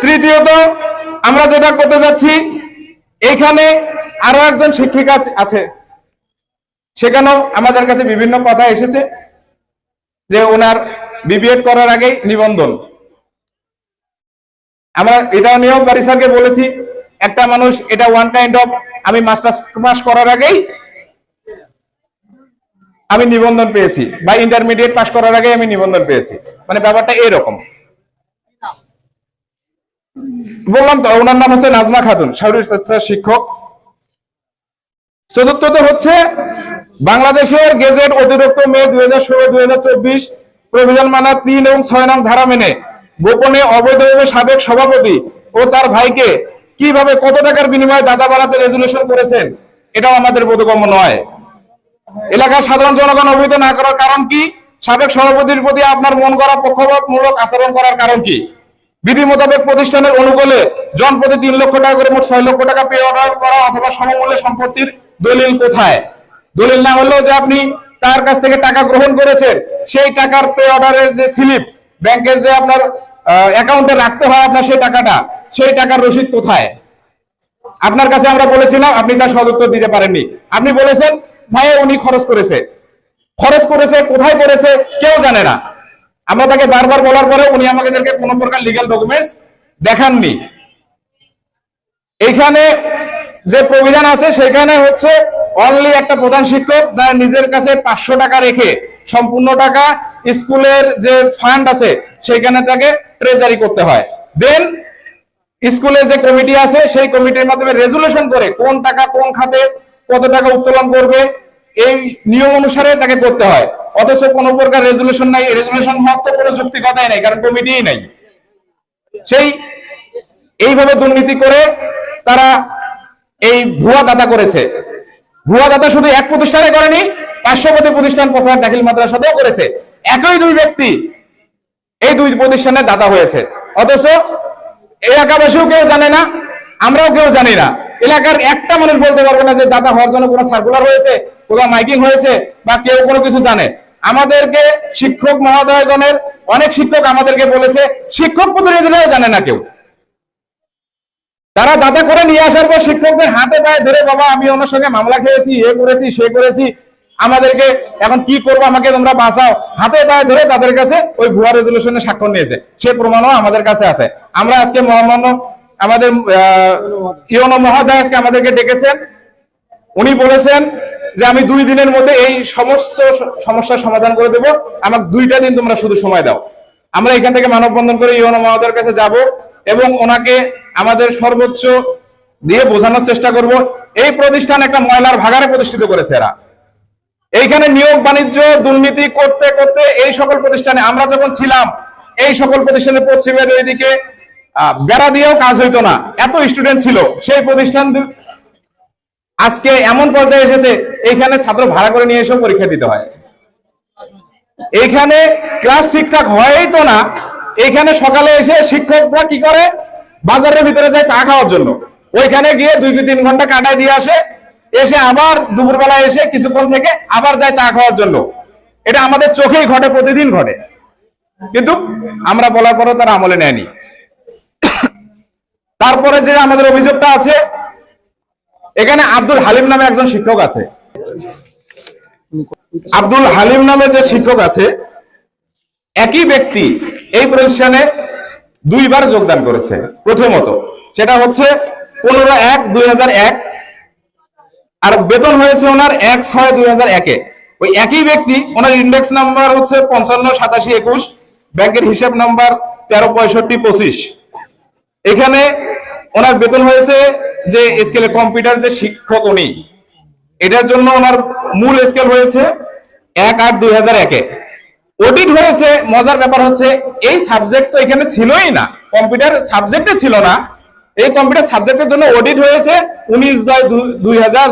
তৃতীয়ত, আমরা যেটা করতে যাচ্ছি, এখানে আরও একজন শিক্ষিকা আছে- সেখানেও আমাদের কাছে বিভিন্ন কথা এসেছে যে ওনার বিবিএড করার আগেই নিবন্ধন। আমরা এটা নিয়েও বাড়ি স্যারকে বলেছি, একটা মানুষ এটা ওয়ান কাইন্ড অফ আমি মাস্টার্স পাস করার আগেই আমি নিবন্ধন পেয়েছি, বা ইন্টারমিডিয়েট পাস করার আগে আমি নিবন্ধন পেয়েছি। মানে ব্যাপারটা এরকম। বললাম তো, ওনার নাম হচ্ছে নাজমা খাতুন শরীর চর্চা শিক্ষক। চতুর্থত হচ্ছে বাংলাদেশের গেজেট অতিরিক্ত মে দুই হাজার ষোলো দুই হাজার চব্বিশ প্রভিজন মানা তিন এবং ছয় নং ধারা মেনে গোপনে অবৈধভাবে সাবেক সভাপতি ও তার ভাইকে কীভাবে কত টাকার বিনিময়ে দাদা বাড়াতে রেজুলেশন করেছেন, এটাও আমাদের বোধগম্য নয়। এলাকার সাধারণ জনগণ অবহিত না করার কারণ কি? সাবেক সভাপতির প্রতি আপনার মন করা পক্ষপাতমূলক আচরণ করার কারণ কি? বিধি মোতাবেক প্রতিষ্ঠানের অনুকূলে জন প্রতি তিন লক্ষ টাকা করে মোট ছয় লক্ষ টাকা পে অর্ডার করা অথবা সমমূল্যে সম্পত্তির দলিল কোথায়? দলিল না হলেও যে আপনি তার কাছ থেকে টাকা গ্রহণ করেছেন, সেই টাকার পে অর্ডারের যে স্লিপ ব্যাংকের যে আপনার অ্যাকাউন্টে রাখতে হয় আপনার সেই টাকাটা, সেই টাকার রসিদ কোথায়? আপনার কাছে আমরা বলেছিলাম, আপনি তার সদুত্তর দিতে পারেননি। আপনি বলেছেন ভাই উনি খরচ করেছে। খরচ করেছে, কোথায় করেছে, কেউ জানে না। আমরা তাকে বারবার বলার পরে উনি আমাদেরকে কোনো প্রকার লিগ্যাল ডকুমেন্টস দেখাননি। এইখানে যে প্রবিধান আছে সেখানে হচ্ছে অনলি একটা প্রধান শিক্ষক নিজের কাছে পাঁচশো টাকা রেখে সম্পূর্ণ টাকা স্কুলের যে ফান্ড আছে, সেইখানে তাকে ট্রেজারি করতে হয়। দেন স্কুলে যে কমিটি আছে, সেই কমিটির মাধ্যমে রেজুলেশন করে কোন টাকা কোন খাতে কত টাকা উত্তোলন করবে, এই নিয়ম অনুসারে তাকে করতে হয়। অথচ কোন প্রকার রেজুলেশন নাই রেজুলেশন হওয়ার তো কোনো যৌক্তিকতাই নাই, কারণ কমিটিই নাই। সেই এইভাবে দুর্নীতি করে তারা এই ভুয়া দাতা করেছে। ভুয়া দাতা শুধু এক প্রতিষ্ঠানে করেনি, পার্শ্ববর্তী প্রতিষ্ঠান প্রসার দাখিল মাদ্রাসাতেও করেছে। একই দুই ব্যক্তি এই দুই প্রতিষ্ঠানের দাতা হয়েছে। অথচ এলাকাবাসীও কেউ জানে না, আমরাও কেউ জানি না। এলাকার একটা মানুষ বলতে পারবে না যে দাতা হওয়ার জন্য কোনো সার্কুলার হয়েছে কোথাও মাইকিং হয়েছে, বা কেউ কোনো কিছু জানে। আমাদেরকে শিক্ষক মহোদয়গণের, অনেক শিক্ষক আমাদেরকে বলেছে, শিক্ষক প্রতিনিধিরাও জানে না কেউ। তারা দাদা করে নিয়ে আসার পর শিক্ষকদের হাতে পায়ে ধরে, বাবা, আমি ওনার সঙ্গে মামলা খেয়েছি, এ করেছি, সে করেছি, আমাদেরকে এখন কি করব, আমাকে তোমরা বাঁচাও। হাতে পায়ে ধরে তাদের কাছে ওই ভুয়া রেজলিউশনে স্বাক্ষর নিয়েছে। সে প্রমাণও আমাদের কাছে আছে। আমরা আজকে মহামান্য আমাদের ইয়নো মহোদয় আজকে আমাদেরকে ডেকেছেন। উনি বলেছেন যে আমি দুই দিনের মধ্যে এই সমস্ত স- সমস্যার সমাধান করে দেব। আমাকে দুইটা দিন তোমরা শুধু সময় দাও। আমরা এখান থেকে মানববন্ধন করে ইয়নো মহোদয়ের কাছে যাব এবং ওনাকে আমাদের সর্বোচ্চ দিয়ে বোঝানোর চেষ্টা করব। এই প্রতিষ্ঠান একটা ময়লার ভাগারে প্রতিষ্ঠিত করেছে এরা। এইখানে নিয়োগ, বাণিজ্য, দুর্নীতি করতে করতে এই সকল প্রতিষ্ঠানে আমরা যখন ছিলাম, এই সকল প্রতিষ্ঠানে পশ্চিমের ওইদিকে বেড়া দিয়েও কাজ হইতো না। এত স্টুডেন্ট ছিল। সেই প্রতিষ্ঠান আজকে এমন পর্যায়ে এসেছে, এইখানে ছাত্র ভাড়া করে নিয়ে এসেও পরীক্ষা দিতে হয়। এইখানে ক্লাস ঠিকঠাক হয়ই তো না, এইখানে সকালে এসে শিক্ষকরা কি করে? বাজারের ভিতরে যায় চা খাওয়ার জন্য। ওইখানে গিয়ে দুই তিন ঘণ্টা কাটায় দিয়ে আসে, এসে আবার দুপুরবেলা এসে কিছুক্ষণ থেকে আবার যায় চা খাওয়ার জন্য। এটা আমাদের চোখেই ঘটে, প্রতিদিন ঘটে। কিন্তু আমরা বলার পরেও তারা আমলে নেয়নি। তারপরে যে আমাদের অভিযোগটা আছে এখানে আব্দুল হালিম নামে একজন শিক্ষক আছে। আব্দুল হালিম নামে যে শিক্ষক আছে, একই ব্যক্তি এই প্রতিষ্ঠানে দুইবার যোগদান করেছে, প্রথমত। সেটা হচ্ছে পনেরো এক দুই এক আর বেতন হয়েছে ওনার এক ছয় দুই একে। ওই একই ব্যক্তি, ওনার ইন্ডেক্স নাম্বার হচ্ছে পঞ্চান্ন সাতাশি একুশ, ব্যাংকের হিসাব নাম্বার তেরো পঁয়ষট্টি পঁচিশ। এখানে ওনার বেতন হয়েছে যে স্কেলে কম্পিউটার যে শিক্ষক উনি, এটার জন্য ওনার মূল স্কেল হয়েছে এক আট দুই হাজার একে। অডিট হয়েছে, মজার ব্যাপার হচ্ছে এই সাবজেক্ট তো এখানে ছিলই না কম্পিউটার সাবজেক্টে ছিল না। এই কম্পিউটার সাবজেক্টের জন্য অডিট হয়েছে উনিশ দুই হাজার